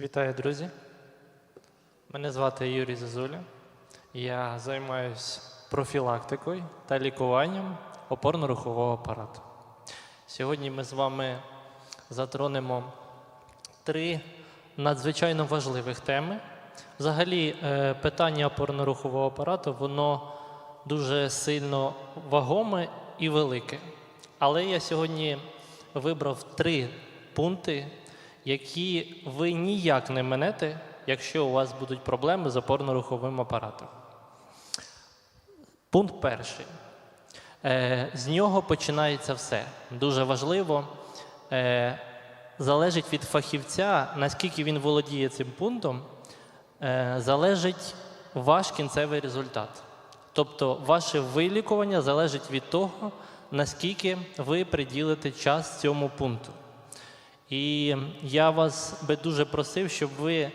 Вітаю, друзі. Мене звати Юрій Зазуля. Я займаюся профілактикою та лікуванням опорно-рухового апарату. Сьогодні ми з вами затронемо три надзвичайно важливих теми. Взагалі, е, питання опорно-рухового апарату воно дуже сильно вагоме і велике. Але я сьогодні вибрав три пункти, які ви ніяк не минете, якщо у вас будуть проблеми з опорно-руховим апаратом. Пункт перший. Е, з нього починається все. Дуже важливо. Е, залежить від фахівця, наскільки він володіє цим пунктом, е, залежить ваш кінцевий результат. Тобто ваше вилікування залежить від того, наскільки ви приділите час цьому пункту. І я вас би дуже просив, щоб ви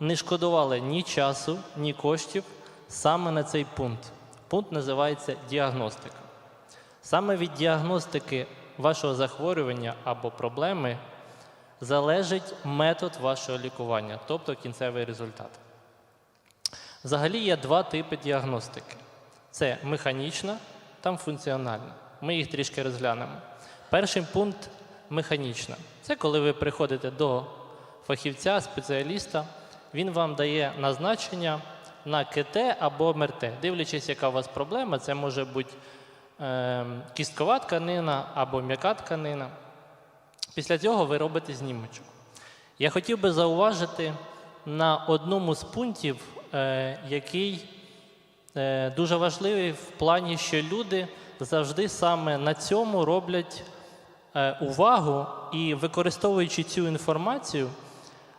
не шкодували ні часу, ні коштів саме на цей пункт. Пункт називається діагностика. Саме від діагностики вашого захворювання або проблеми залежить метод вашого лікування, тобто кінцевий результат. Взагалі є два типи діагностики: це механічна та функціональна. Ми їх трішки розглянемо. Перший пункт механічна. Це коли ви приходите до фахівця, спеціаліста, він вам дає назначення на КТ або МРТ. Дивлячись, яка у вас проблема, це може бути е, кісткова тканина або м'яка тканина. Після цього ви робите знімочок. Я хотів би зауважити на одному з пунктів, е, який е, дуже важливий в плані, що люди завжди саме на цьому роблять увагу і використовуючи цю інформацію,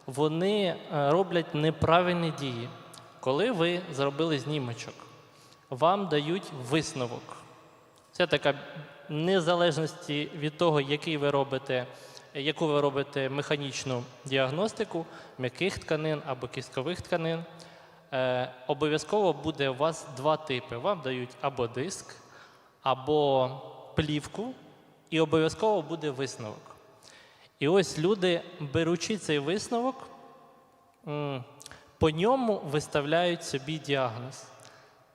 вони е, роблять неправильні дії. Коли ви зробили знімочок, вам дають висновок. Це така незалежності від того, який ви робите, яку ви робите механічну діагностику м'яких тканин або кісткових тканин. Е, обов'язково буде у вас два типи. Вам дають або диск, або плівку, і обов'язково буде висновок. І ось люди, беручи цей висновок, по ньому виставляють собі діагноз.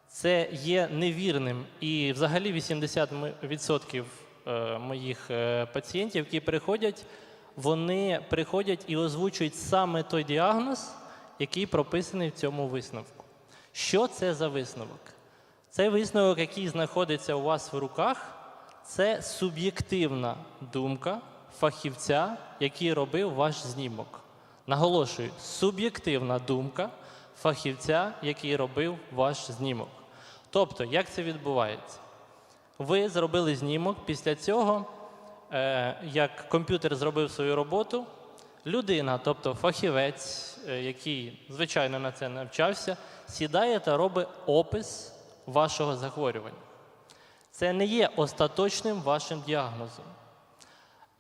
Це є невірним. І взагалі 80% е, моїх е, пацієнтів, які приходять, вони приходять і озвучують саме той діагноз, який прописаний в цьому висновку. Що це за висновок? Цей висновок, який знаходиться у вас в руках, це суб'єктивна думка фахівця, який робив ваш знімок. Наголошую, суб'єктивна думка фахівця, який робив ваш знімок. Тобто, як це відбувається? Ви зробили знімок, після цього, е, як комп'ютер зробив свою роботу, людина, тобто фахівець, е, який звичайно на це навчався, сідає та робить опис вашого захворювання. Це не є остаточним вашим діагнозом.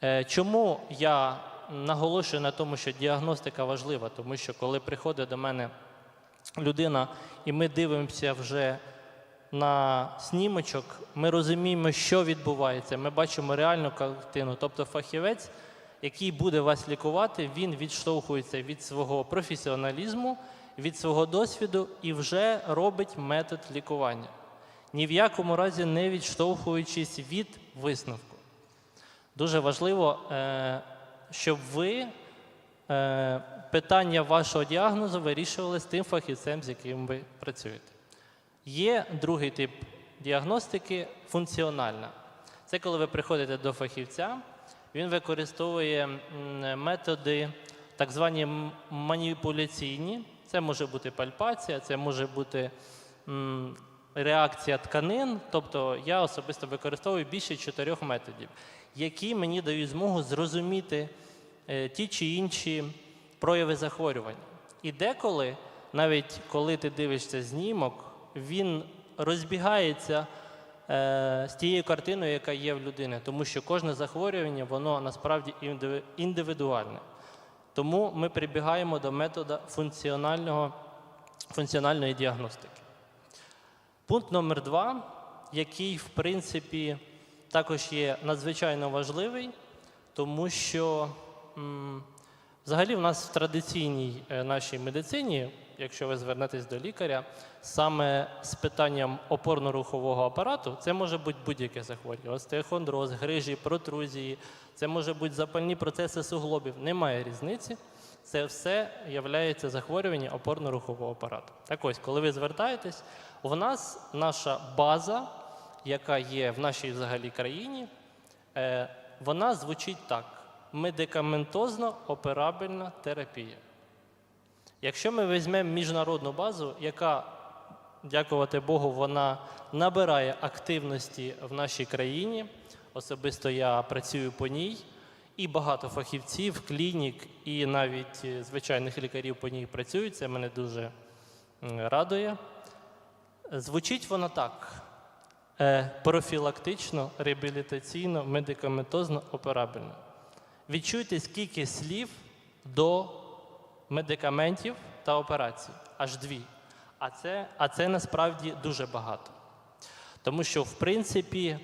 Е, Чому я наголошую на тому, що діагностика важлива? Тому що коли приходить до мене людина, і ми дивимося вже на снімочок, ми розуміємо, що відбувається. Ми бачимо реальну картину. Тобто фахівець, який буде вас лікувати, він відштовхується від свого професіоналізму, від свого досвіду і вже робить метод лікування. Ні в якому разі не відштовхуючись від висновку. Дуже важливо, е, щоб ви е, питання вашого діагнозу вирішували з тим фахівцем, з яким ви працюєте. Є другий тип діагностики функціональна. Це коли ви приходите до фахівця, він використовує методи так звані маніпуляційні. Це може бути пальпація, це може бути реакція тканин. Тобто я особисто використовую більше чотирьох методів, які мені дають змогу зрозуміти е, ті чи інші прояви захворювання. І деколи, навіть коли ти дивишся знімок, він розбігається е, з тією картиною, яка є в людини, тому що кожне захворювання, воно насправді індивідуальне. Тому ми прибігаємо до методу функціонального, функціональної діагностики. Пункт номер два, який, в принципі, також є надзвичайно важливий, тому що Взагалі, в нас в традиційній е, нашій медицині, якщо ви звернетесь до лікаря, саме з питанням опорно-рухового апарату, це може бути будь-яке захворювання: остеохондроз, грижі, протрузії, це може бути запальні процеси суглобів. Немає різниці. Це все є захворювання опорно-рухового апарату. Так ось, коли ви звертаєтесь, у нас наша база, яка є в нашій взагалі країні, е, вона звучить так: медикаментозно операбельна терапія. Якщо ми візьмемо міжнародну базу, яка, дякувати Богу, вона набирає активності в нашій країні, особисто я працюю по ній, і багато фахівців, клінік, і навіть е, звичайних лікарів по ній працюють, це мене дуже радує. Звучить вона так: е, профілактично, реабілітаційно, медикаментозно операбельно. Відчуйте, скільки слів до медикаментів та операцій. Аж дві. А це, а це насправді дуже багато. Тому що, в принципі,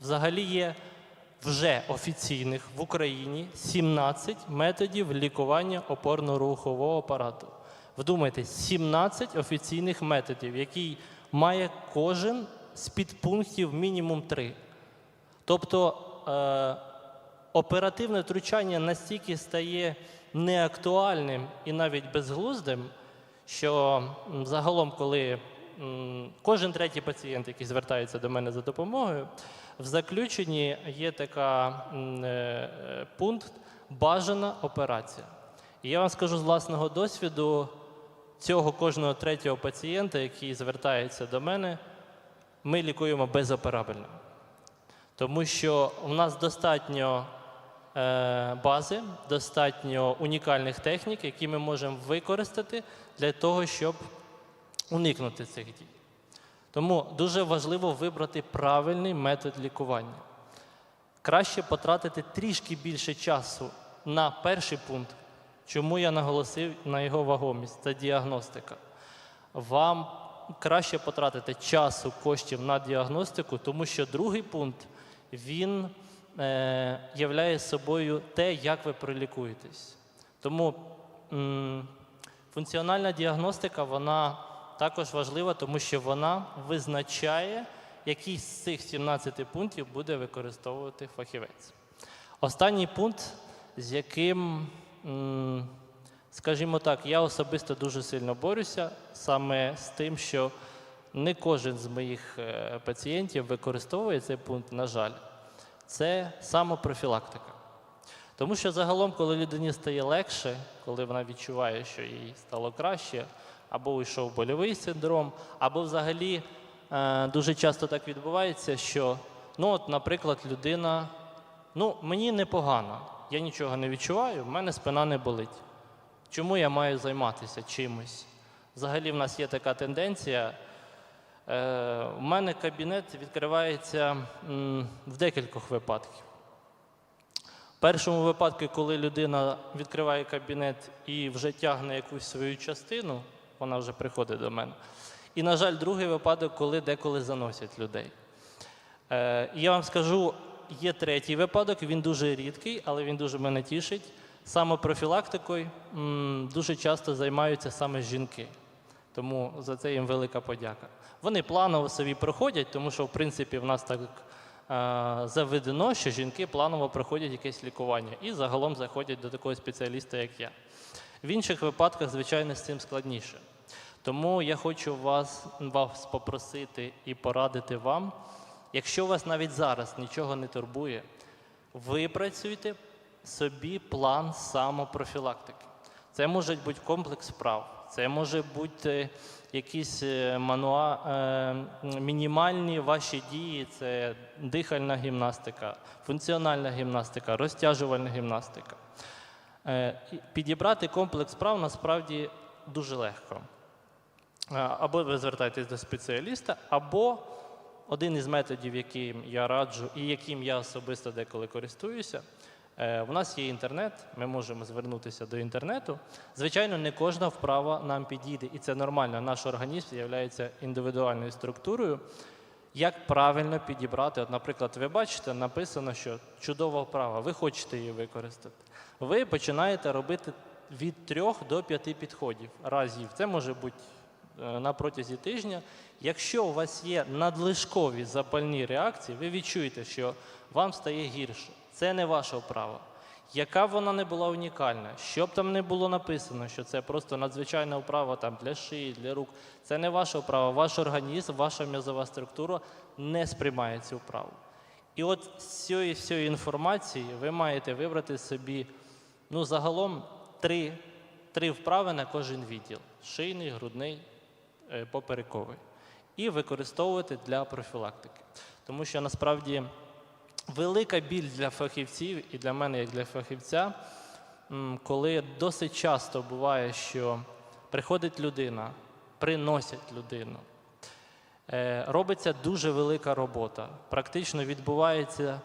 взагалі є вже офіційних в Україні 17 методів лікування опорно-рухового апарату. Вдумайтесь, 17 офіційних методів, які має кожен з підпунктів мінімум 3. Тобто е, оперативне втручання настільки стає неактуальним і навіть безглуздим, що загалом, коли м, кожен третій пацієнт, який звертається до мене за допомогою, в заключенні є така м, е, е, пункт бажана операція. І я вам скажу з власного досвіду, цього кожного третього пацієнта, який звертається до мене, ми лікуємо безоперабельно. Тому що в нас достатньо е, бази, достатньо унікальних технік, які ми можемо використати для того, щоб уникнути цих дій. Тому дуже важливо вибрати правильний метод лікування. Краще потратити трішки більше часу на перший пункт, чому я наголосив на його вагомість це діагностика. Вам краще потратити часу, коштів на діагностику, тому що другий пункт він е, являє собою те, як ви пролікуєтесь. Тому м, функціональна діагностика вона також важлива, тому що вона визначає, який з цих 17 пунктів буде використовувати фахівець. Останній пункт, з яким, скажімо так, я особисто дуже сильно борюся, саме з тим, що не кожен з моїх е, пацієнтів використовує цей пункт, на жаль, це самопрофілактика. Тому що загалом, коли людині стає легше, коли вона відчуває, що їй стало краще, або вийшов больовий синдром, або взагалі е, дуже часто так відбувається, що, ну, от, наприклад, людина, ну, мені непогано, я нічого не відчуваю, в мене спина не болить. Чому я маю займатися чимось? Взагалі, в нас є така тенденція. Е, у мене кабінет відкривається в декількох випадках. В першому випадку, коли людина відкриває кабінет і вже тягне якусь свою частину, вона вже приходить до мене. І, на жаль, другий випадок, коли деколи заносять людей. Е, і я вам скажу, є третій випадок, він дуже рідкий, але він дуже мене тішить. Самопрофілактикою м, дуже часто займаються саме жінки. Тому за це їм велика подяка. Вони планово собі проходять, тому що, в принципі, в нас так е, заведено, що жінки планово проходять якесь лікування і загалом заходять до такого спеціаліста, як я. В інших випадках, звичайно, з цим складніше. Тому я хочу вас, вас попросити і порадити вам, якщо вас навіть зараз нічого не турбує, випрацюйте собі план самопрофілактики. Це може бути комплекс справ, це може бути якісь е, мануа, е, мінімальні ваші дії, це дихальна гімнастика, функціональна гімнастика, розтяжувальна гімнастика. Е, Підібрати комплекс справ насправді дуже легко. Е, Або ви звертаєтесь до спеціаліста, або один із методів, яким я раджу і яким я особисто деколи користуюся. е, В нас є інтернет, ми можемо звернутися до інтернету. Звичайно, не кожна вправа нам підійде, і це нормально. Наш організм є індивідуальною структурою. Як правильно підібрати? От, наприклад, ви бачите, написано, що чудова вправа, ви хочете її використати. Ви починаєте робити від трьох до п'яти підходів разів. Це може бути е, на протязі тижня. Якщо у вас є надлишкові запальні реакції, ви відчуєте, що вам стає гірше. Це не ваша вправа. Яка б вона не була унікальна, що б там не було написано, що це просто надзвичайна вправа там, для шиї, для рук, це не ваша вправа. Ваш організм, ваша м'язова структура не сприймає цю вправу. І от з цієї всієї інформації ви маєте вибрати собі ну, загалом три, три вправи на кожен відділ: шийний, грудний, е, поперековий. І використовувати для профілактики. Тому що насправді велика біль для фахівців і для мене, як для фахівця, коли досить часто буває, що приходить людина, приносять людину, е, робиться дуже велика робота. Практично відбувається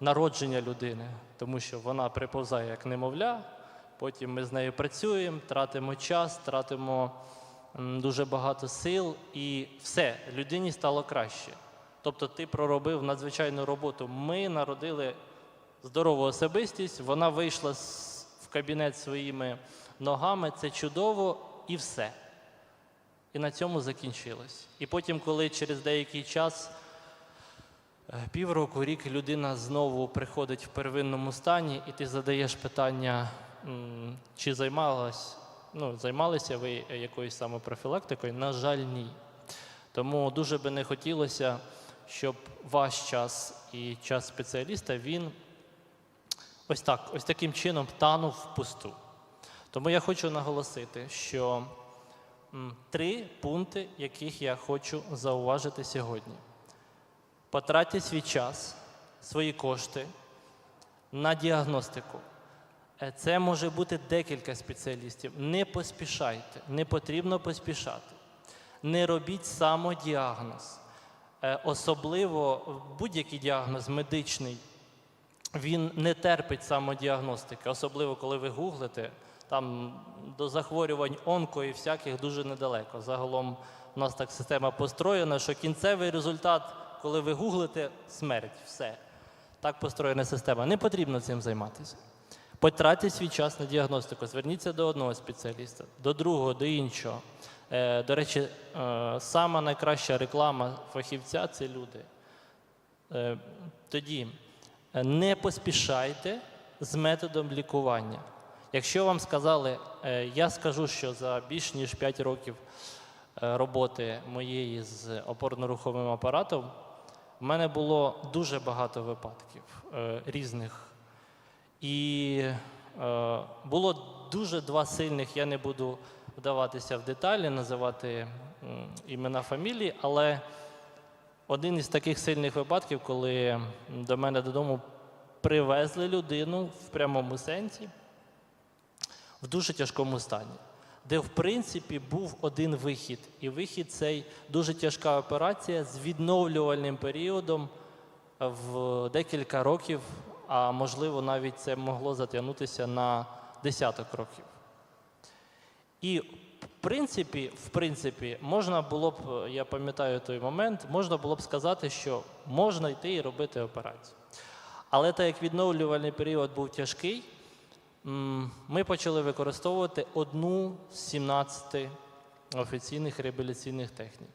народження людини, тому що вона приповзає як немовля, потім ми з нею працюємо, тратимо час, тратимо дуже багато сил, і все, людині стало краще. Тобто ти проробив надзвичайну роботу. Ми народили здорову особистість, вона вийшла в кабінет своїми ногами, це чудово і все. І на цьому закінчилось. І потім, коли через деякий час, е, півроку, рік, людина знову приходить в первинному стані, і ти задаєш питання, чи займалась, ну, займалися ви якоюсь самопрофілактикою? На жаль, ні. Тому дуже би не хотілося, щоб ваш час і час спеціаліста він ось так, ось таким чином танув впусту. Тому я хочу наголосити, що три пункти, яких я хочу зауважити сьогодні. Потратьте свій час, свої кошти на діагностику. Е, Це може бути декілька спеціалістів. Не поспішайте, не потрібно поспішати. Не робіть самодіагноз. Е, Особливо будь-який діагноз медичний, він не терпить самодіагностики, особливо коли ви гуглите, там до захворювань онко і всяких дуже недалеко. Загалом у нас так система построєна, що кінцевий результат, коли ви гуглите, смерть, все. Так построєна система. Не потрібно цим займатися. Потратьте свій час на діагностику, зверніться до одного спеціаліста, до другого, до іншого. Е, До речі, е, сама найкраща реклама фахівця це люди. Е, Тоді не поспішайте з методом лікування. Якщо вам сказали, я скажу, що за більш ніж 5 років роботи моєї з опорно-руховим апаратом, в мене було дуже багато випадків різних. І е, було дуже два сильних, я не буду вдаватися в деталі, називати імена фамілії, але один із таких сильних випадків, коли до мене додому привезли людину в прямому сенсі в дуже тяжкому стані, де, в принципі, був один вихід. І вихід цей дуже тяжка операція з відновлювальним періодом в декілька років, а можливо, навіть це могло затягнутися на десяток років. І в принципі, в принципі, можна було б, я пам'ятаю той момент, можна було б сказати, що можна йти і робити операцію. Але так як відновлювальний період був тяжкий, ми почали використовувати одну з 17 офіційних реабілітаційних технік.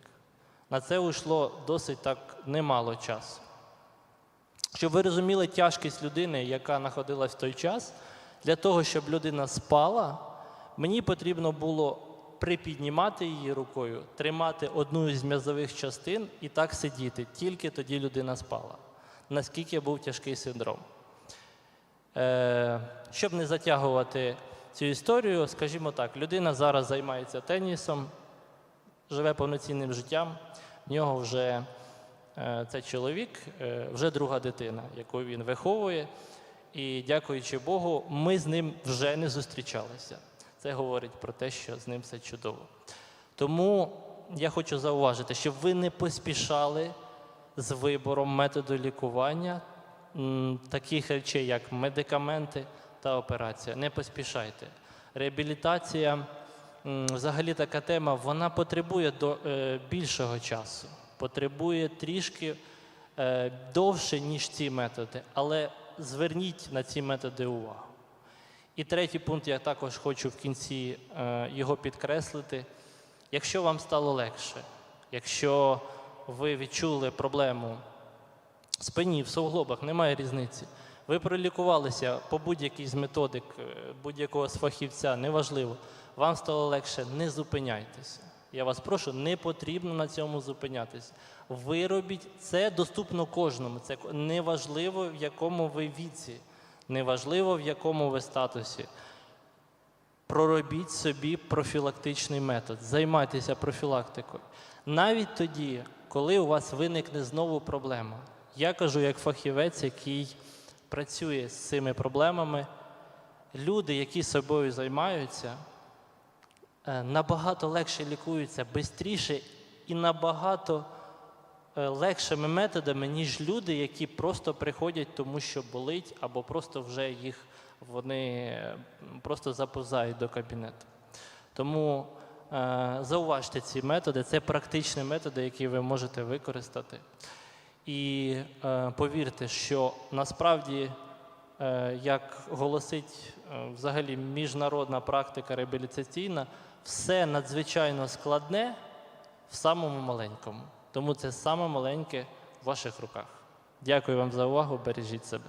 На це уйшло досить так немало часу. Щоб ви розуміли тяжкість людини, яка знаходилась в той час, для того, щоб людина спала, мені потрібно було припіднімати її рукою, тримати одну із м'язових частин і так сидіти. Тільки тоді людина спала. Наскільки був тяжкий синдром. Е, щоб не затягувати цю історію, скажімо так, людина зараз займається тенісом, живе повноцінним життям. В нього вже це чоловік, е, вже друга дитина, яку він виховує. І дякуючи Богу, ми з ним вже не зустрічалися. Це говорить про те, що з ним все чудово. Тому я хочу зауважити, щоб ви не поспішали з вибором методу лікування таких речей, як медикаменти та операція. Не поспішайте. Реабілітація, взагалі така тема, вона потребує до, е, більшого часу. Потребує трішки е, довше, ніж ці методи, але зверніть на ці методи увагу. І третій пункт я також хочу в кінці е, його підкреслити. Якщо вам стало легше, якщо ви відчули проблему спині, в суглобах, немає різниці. Ви пролікувалися по будь-якій з методик е, будь-якого з фахівця, неважливо. Вам стало легше, не зупиняйтеся. Я вас прошу, не потрібно на цьому зупинятися. Виробіть це доступно кожному. Це неважливо, в якому ви віці, неважливо, в якому ви статусі. Проробіть собі профілактичний метод, займайтеся профілактикою. Навіть тоді, коли у вас виникне знову проблема. Я кажу як фахівець, який працює з цими проблемами, люди, які собою займаються, набагато легше лікуються, швидше і набагато е, легшими методами, ніж люди, які просто приходять, тому що болить, або просто вже їх вони е, просто заповзають до кабінету. Тому е, зауважте ці методи, це практичні методи, які ви можете використати. І е, повірте, що насправді, е, як голосить е, взагалі міжнародна практика реабілітаційна, все надзвичайно складне в самому маленькому. Тому це саме маленьке в ваших руках. Дякую вам за увагу. Бережіть себе.